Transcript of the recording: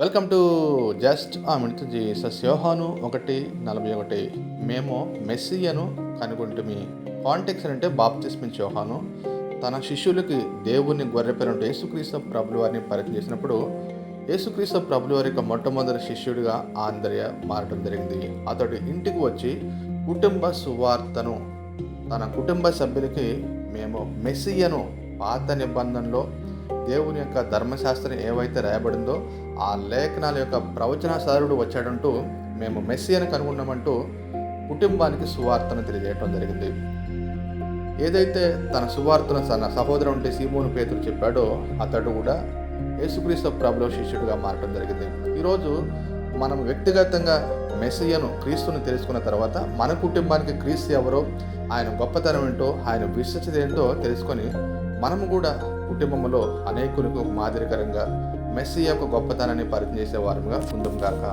Welcome to just a minute సస్యోహాను ఒకటి నలభై ఒకటి. మేము మెస్సియను కనుగొంటుమి కాంటెక్స్ అంటే బాప్తిస్మిన్ యోహాను. తన శిష్యులకి దేవుని గొర్రెపిరంటూ యేసుక్రీస్తు ప్రభులు వారిని పరిచయం చేసినప్పుడు యేసుక్రీస్తు ప్రభులు వారి యొక్క మొట్టమొదటి శిష్యుడిగా ఆంధ్రయ మారడం జరిగింది. అతడు ఇంటికి వచ్చి కుటుంబ సువార్తను తన కుటుంబ సభ్యులకి మేము మెస్సియను పాత నిబంధనలో దేవుని యొక్క ధర్మశాస్త్రం ఏవైతే రాయబడిందో ఆ లేఖనాల యొక్క ప్రవచనసారుడు వచ్చాడంటూ మేము మెస్సియను కనుగొన్నామంటూ కుటుంబానికి సువార్తను తెలియజేయటం జరిగింది. ఏదైతే తన సువార్తను తన సహోదరు ఉంటే సీమోను పేతులు చెప్పాడో అతడు కూడా యేసుక్రీస్తు ప్రభులో శిష్యుడిగా మారటం జరిగింది. ఈరోజు మనం వ్యక్తిగతంగా మెస్సియను క్రీస్తుని తెలుసుకున్న తర్వాత మన కుటుంబానికి క్రీస్తు ఎవరో ఆయన గొప్పతనం ఏంటో ఆయన విశిష్టత ఏంటో తెలుసుకొని మనము కూడా కుటుంబంలో అనేకులకు మాదిరికరంగా మెస్సీ యొక్క గొప్పతనాన్ని పరిచయం చేసే వారంగా ఉందంగాక